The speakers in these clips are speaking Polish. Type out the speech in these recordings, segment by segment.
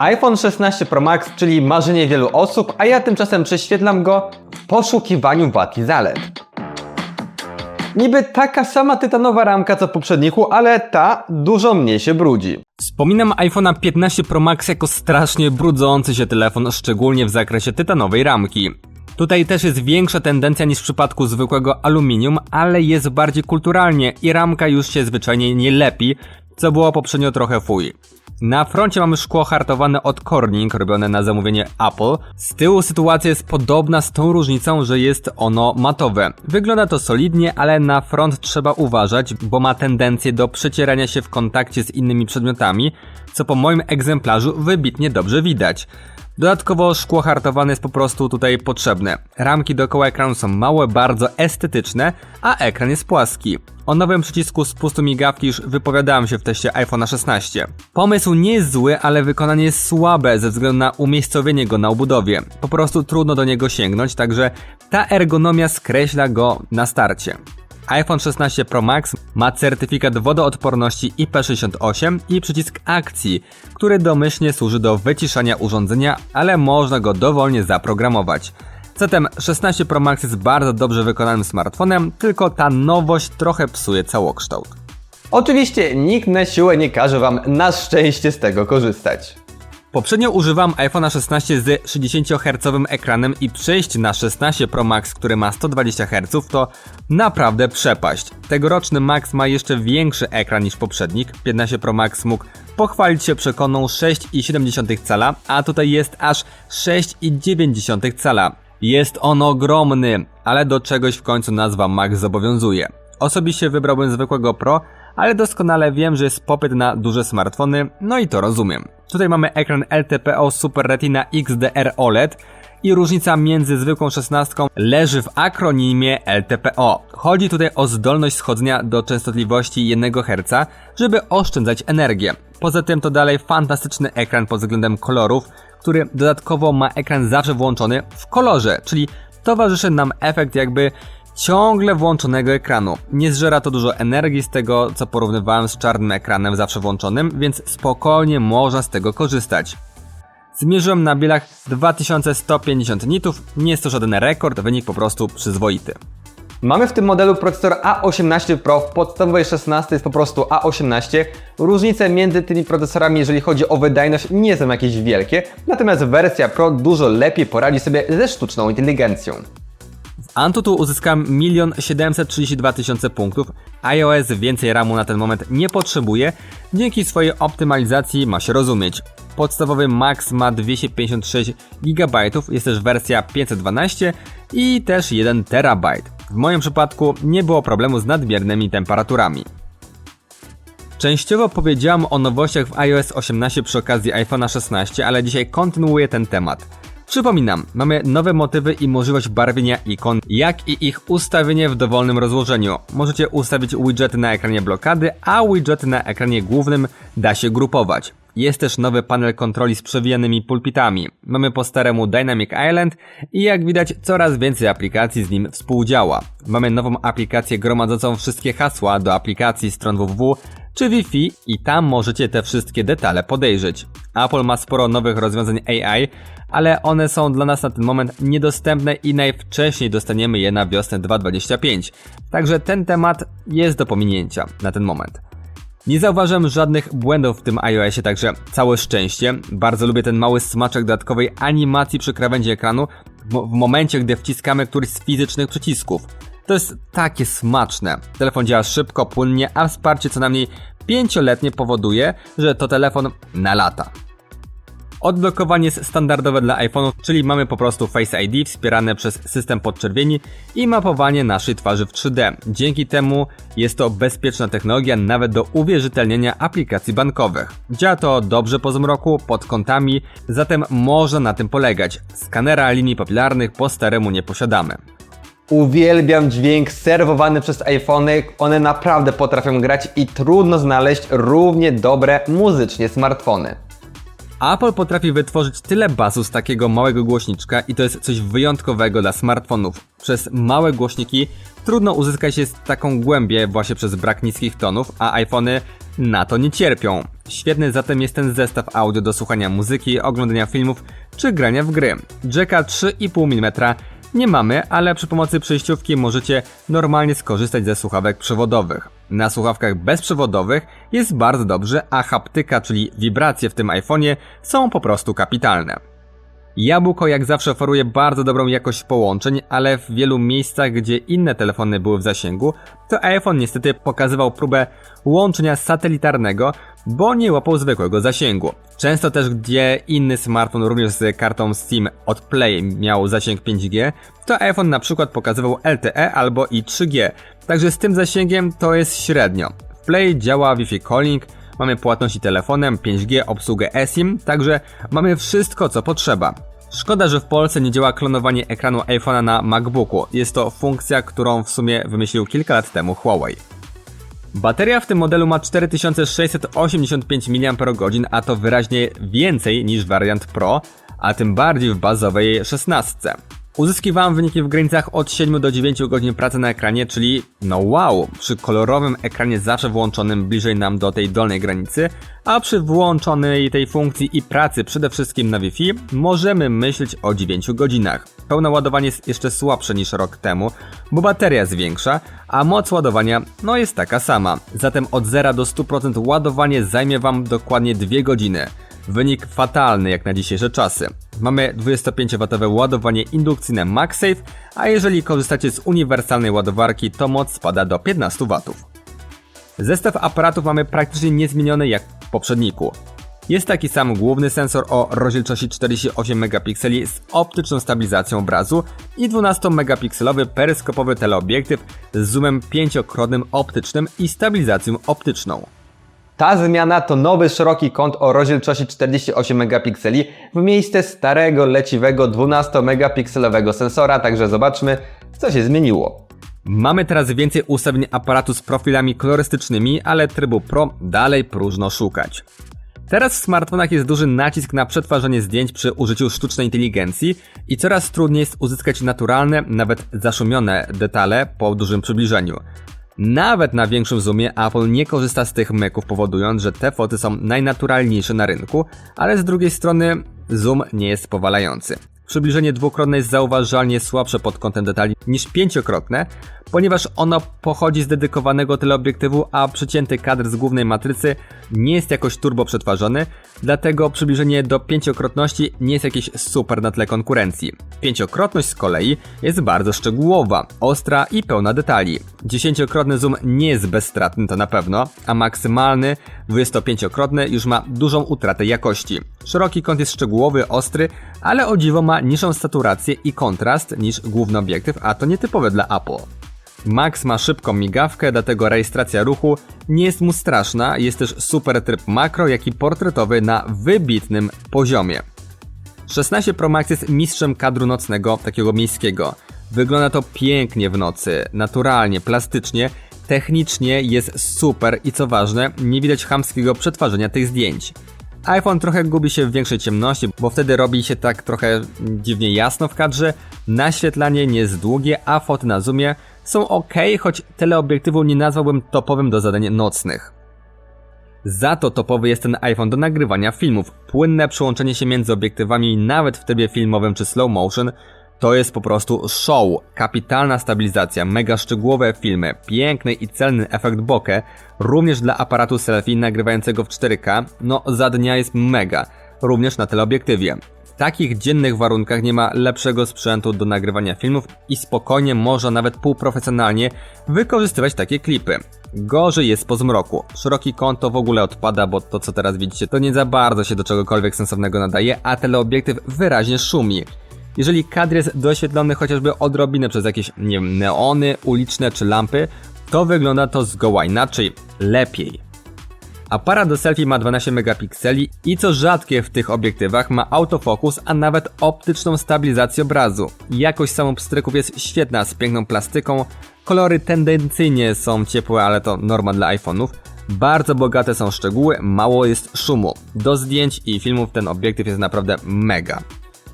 iPhone 16 Pro Max, czyli marzenie wielu osób, a ja tymczasem prześwietlam go w poszukiwaniu wad i zalet. Niby taka sama tytanowa ramka co w poprzedniku, ale ta dużo mniej się brudzi. Wspominam iPhone'a 15 Pro Max jako strasznie brudzący się telefon, szczególnie w zakresie tytanowej ramki. Tutaj też jest większa tendencja niż w przypadku zwykłego aluminium, ale jest bardziej kulturalnie i ramka już się zwyczajnie nie lepi, co było poprzednio trochę fuj. Na froncie mamy szkło hartowane od Corning, robione na zamówienie Apple. Z tyłu sytuacja jest podobna z tą różnicą, że jest ono matowe. Wygląda to solidnie, ale na front trzeba uważać, bo ma tendencję do przecierania się w kontakcie z innymi przedmiotami, co po moim egzemplarzu wybitnie dobrze widać. Dodatkowo szkło hartowane jest po prostu tutaj potrzebne. Ramki dookoła ekranu są małe, bardzo estetyczne, a ekran jest płaski. O nowym przycisku spustu migawki już wypowiadałem się w teście iPhone 16. Pomysł nie jest zły, ale wykonanie jest słabe ze względu na umiejscowienie go na obudowie. Po prostu trudno do niego sięgnąć, także ta ergonomia skreśla go na starcie iPhone 16 Pro Max ma certyfikat wodoodporności IP68 i przycisk akcji, który domyślnie służy do wyciszania urządzenia, ale można go dowolnie zaprogramować. Zatem 16 Pro Max jest bardzo dobrze wykonanym smartfonem, tylko ta nowość trochę psuje całokształt. Oczywiście nikt na siłę nie każe Wam na szczęście z tego korzystać. Poprzednio używam iPhone'a 16 z 60Hz ekranem i przejść na 16 Pro Max, który ma 120 Hz to naprawdę przepaść. Tegoroczny Max ma jeszcze większy ekran niż poprzednik. 15 Pro Max mógł pochwalić się przekoną 6,7 cala, a tutaj jest aż 6,9 cala. Jest on ogromny, ale do czegoś w końcu nazwa Max zobowiązuje. Osobiście wybrałbym zwykłego Pro, ale doskonale wiem, że jest popyt na duże smartfony, no i to rozumiem. Tutaj mamy ekran LTPO Super Retina XDR OLED i różnica między zwykłą 16 leży w akronimie LTPO. Chodzi tutaj o zdolność schodzenia do częstotliwości 1 Hz, żeby oszczędzać energię. Poza tym to dalej fantastyczny ekran pod względem kolorów, który dodatkowo ma ekran zawsze włączony w kolorze, czyli towarzyszy nam efekt jakby ciągle włączonego ekranu. Nie zżera to dużo energii z tego, co porównywałem z czarnym ekranem zawsze włączonym, więc spokojnie można z tego korzystać. Zmierzyłem na bilach 2150 nitów, nie jest to żaden rekord, wynik po prostu przyzwoity. Mamy w tym modelu procesor A18 Pro, w podstawowej 16 jest po prostu A18. Różnice między tymi procesorami, jeżeli chodzi o wydajność, nie są jakieś wielkie, natomiast wersja Pro dużo lepiej poradzi sobie ze sztuczną inteligencją. Antutu uzyskałem 1 732 tysiące punktów, iOS więcej RAMu na ten moment nie potrzebuje, dzięki swojej optymalizacji ma się rozumieć. Podstawowy Max ma 256 GB, jest też wersja 512 i też 1 TB. W moim przypadku nie było problemu z nadmiernymi temperaturami. Częściowo powiedziałam o nowościach w iOS 18 przy okazji iPhone'a 16, ale dzisiaj kontynuuję ten temat. Przypominam, mamy nowe motywy i możliwość barwienia ikon, jak i ich ustawienie w dowolnym rozłożeniu. Możecie ustawić widgety na ekranie blokady, a widgety na ekranie głównym da się grupować. Jest też nowy panel kontroli z przewijanymi pulpitami. Mamy po staremu Dynamic Island i jak widać coraz więcej aplikacji z nim współdziała. Mamy nową aplikację gromadzącą wszystkie hasła do aplikacji stron www czy Wi-Fi i tam możecie te wszystkie detale podejrzeć. Apple ma sporo nowych rozwiązań AI, ale one są dla nas na ten moment niedostępne i najwcześniej dostaniemy je na wiosnę 2025. Także ten temat jest do pominięcia na ten moment. Nie zauważyłem żadnych błędów w tym iOSie, także całe szczęście. Bardzo lubię ten mały smaczek dodatkowej animacji przy krawędzi ekranu w momencie, gdy wciskamy któryś z fizycznych przycisków. To jest takie smaczne. Telefon działa szybko, płynnie, a wsparcie co najmniej pięcioletnie powoduje, że to telefon na lata. Odblokowanie jest standardowe dla iPhone'ów, czyli mamy po prostu Face ID wspierane przez system podczerwieni i mapowanie naszej twarzy w 3D. Dzięki temu jest to bezpieczna technologia nawet do uwierzytelnienia aplikacji bankowych. Działa to dobrze po zmroku, pod kątami, zatem można na tym polegać. Skanera linii papilarnych po staremu nie posiadamy. Uwielbiam dźwięk serwowany przez iPhony, one naprawdę potrafią grać i trudno znaleźć równie dobre muzycznie smartfony. Apple potrafi wytworzyć tyle basu z takiego małego głośniczka i to jest coś wyjątkowego dla smartfonów. Przez małe głośniki trudno uzyskać jest taką głębię właśnie przez brak niskich tonów, a iPhony na to nie cierpią. Świetny zatem jest ten zestaw audio do słuchania muzyki, oglądania filmów czy grania w gry. Jacka 3,5 mm nie mamy, ale przy pomocy przejściówki możecie normalnie skorzystać ze słuchawek przewodowych. Na słuchawkach bezprzewodowych jest bardzo dobrze, a haptyka, czyli wibracje w tym iPhone'ie są po prostu kapitalne. Jabłko jak zawsze oferuje bardzo dobrą jakość połączeń, ale w wielu miejscach, gdzie inne telefony były w zasięgu, to iPhone niestety pokazywał próbę łączenia satelitarnego, bo nie łapał zwykłego zasięgu. Często też, gdzie inny smartfon również z kartą SIM od Play miał zasięg 5G, to iPhone na przykład pokazywał LTE albo i 3G, także z tym zasięgiem to jest średnio. W Play działa Wi-Fi calling, mamy płatności telefonem, 5G, obsługę eSIM, także mamy wszystko co potrzeba. Szkoda, że w Polsce nie działa klonowanie ekranu iPhone'a na MacBooku. Jest to funkcja, którą w sumie wymyślił kilka lat temu Huawei. Bateria w tym modelu ma 4685 mAh, a to wyraźnie więcej niż wariant Pro, a tym bardziej w bazowej 16. Uzyskiwałem wyniki w granicach od 7 do 9 godzin pracy na ekranie, czyli no wow, przy kolorowym ekranie zawsze włączonym bliżej nam do tej dolnej granicy, a przy włączonej tej funkcji i pracy przede wszystkim na Wi-Fi możemy myśleć o 9 godzinach. Pełne ładowanie jest jeszcze słabsze niż rok temu, bo bateria jest większa, a moc ładowania no jest taka sama. Zatem od 0 do 100% ładowanie zajmie Wam dokładnie 2 godziny. Wynik fatalny jak na dzisiejsze czasy. Mamy 25W ładowanie indukcyjne MagSafe, a jeżeli korzystacie z uniwersalnej ładowarki, to moc spada do 15W. Zestaw aparatów mamy praktycznie niezmieniony jak w poprzedniku. Jest taki sam główny sensor o rozdzielczości 48 megapikseli z optyczną stabilizacją obrazu i 12 megapikselowy peryskopowy teleobiektyw z zoomem pięciokrotnym optycznym i stabilizacją optyczną. Ta zmiana to nowy szeroki kąt o rozdzielczości 48 megapikseli w miejsce starego leciwego 12 megapikselowego sensora, także zobaczmy co się zmieniło. Mamy teraz więcej ustawień aparatu z profilami kolorystycznymi, ale trybu Pro dalej próżno szukać. Teraz w smartfonach jest duży nacisk na przetwarzanie zdjęć przy użyciu sztucznej inteligencji i coraz trudniej jest uzyskać naturalne, nawet zaszumione detale po dużym przybliżeniu. Nawet na większym zoomie Apple nie korzysta z tych myków, powodując, że te foty są najnaturalniejsze na rynku, ale z drugiej strony zoom nie jest powalający. Przybliżenie dwukrotne jest zauważalnie słabsze pod kątem detali niż pięciokrotne, ponieważ ono pochodzi z dedykowanego teleobiektywu, a przycięty kadr z głównej matrycy nie jest jakoś turbo przetwarzany, dlatego przybliżenie do pięciokrotności nie jest jakieś super na tle konkurencji. Pięciokrotność z kolei jest bardzo szczegółowa, ostra i pełna detali. Dziesięciokrotny zoom nie jest bezstratny to na pewno, a maksymalny 25-krotny już ma dużą utratę jakości. Szeroki kąt jest szczegółowy, ostry, ale o dziwo ma niższą saturację i kontrast niż główny obiektyw, a to nietypowe dla Apple. Max ma szybką migawkę, dlatego rejestracja ruchu nie jest mu straszna, jest też super tryb makro, jak i portretowy na wybitnym poziomie. 16 Pro Max jest mistrzem kadru nocnego, takiego miejskiego. Wygląda to pięknie w nocy, naturalnie, plastycznie, technicznie jest super i co ważne, nie widać chamskiego przetwarzania tych zdjęć. iPhone trochę gubi się w większej ciemności, bo wtedy robi się tak trochę dziwnie jasno w kadrze, naświetlanie nie jest długie, a foty na zoomie są ok, choć teleobiektywu nie nazwałbym topowym do zadań nocnych. Za to topowy jest ten iPhone do nagrywania filmów. Płynne przyłączenie się między obiektywami nawet w trybie filmowym czy slow motion to jest po prostu show. Kapitalna stabilizacja, mega szczegółowe filmy, piękny i celny efekt bokeh, również dla aparatu selfie nagrywającego w 4K, no za dnia jest mega, również na teleobiektywie. W takich dziennych warunkach nie ma lepszego sprzętu do nagrywania filmów i spokojnie można nawet półprofesjonalnie wykorzystywać takie klipy. Gorzej jest po zmroku. Szeroki kąt to w ogóle odpada, bo to co teraz widzicie to nie za bardzo się do czegokolwiek sensownego nadaje, a teleobiektyw wyraźnie szumi. Jeżeli kadr jest doświetlony chociażby odrobinę przez jakieś, nie wiem, neony, uliczne czy lampy, to wygląda to zgoła inaczej, lepiej. Aparat do selfie ma 12 megapikseli i co rzadkie w tych obiektywach ma autofokus, a nawet optyczną stabilizację obrazu. Jakość samopstryków jest świetna z piękną plastyką, kolory tendencyjnie są ciepłe, ale to norma dla iPhone'ów. Bardzo bogate są szczegóły, mało jest szumu. Do zdjęć i filmów ten obiektyw jest naprawdę mega.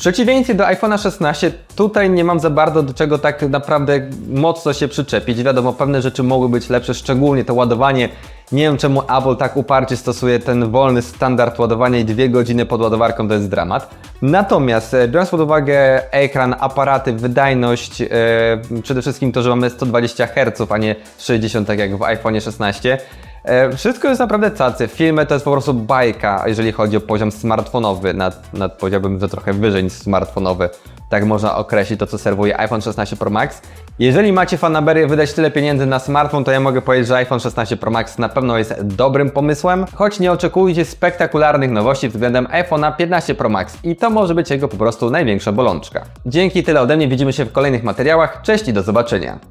Przeciwieństwie do iPhone'a 16, tutaj nie mam za bardzo do czego tak naprawdę mocno się przyczepić. Wiadomo, pewne rzeczy mogły być lepsze, szczególnie to ładowanie Nie wiem czemu Apple tak uparcie stosuje ten wolny standard ładowania i dwie godziny pod ładowarką to jest dramat. Natomiast e, biorąc pod uwagę ekran, aparaty, wydajność, e, przede wszystkim to, że mamy 120 Hz, a nie 60 tak jak w iPhone 16, e, wszystko jest naprawdę cacy. Filmy to jest po prostu bajka, jeżeli chodzi o poziom smartfonowy, nad, nad powiedziałbym, że trochę wyżej niż smartfonowy. Tak można określić to, co serwuje iPhone 16 Pro Max. Jeżeli macie fanaberię wydać tyle pieniędzy na smartfon, to ja mogę powiedzieć, że iPhone 16 Pro Max na pewno jest dobrym pomysłem, choć nie oczekujcie spektakularnych nowości względem iPhone'a 15 Pro Max i to może być jego po prostu największa bolączka. Dzięki tyle ode mnie, widzimy się w kolejnych materiałach, cześć i do zobaczenia.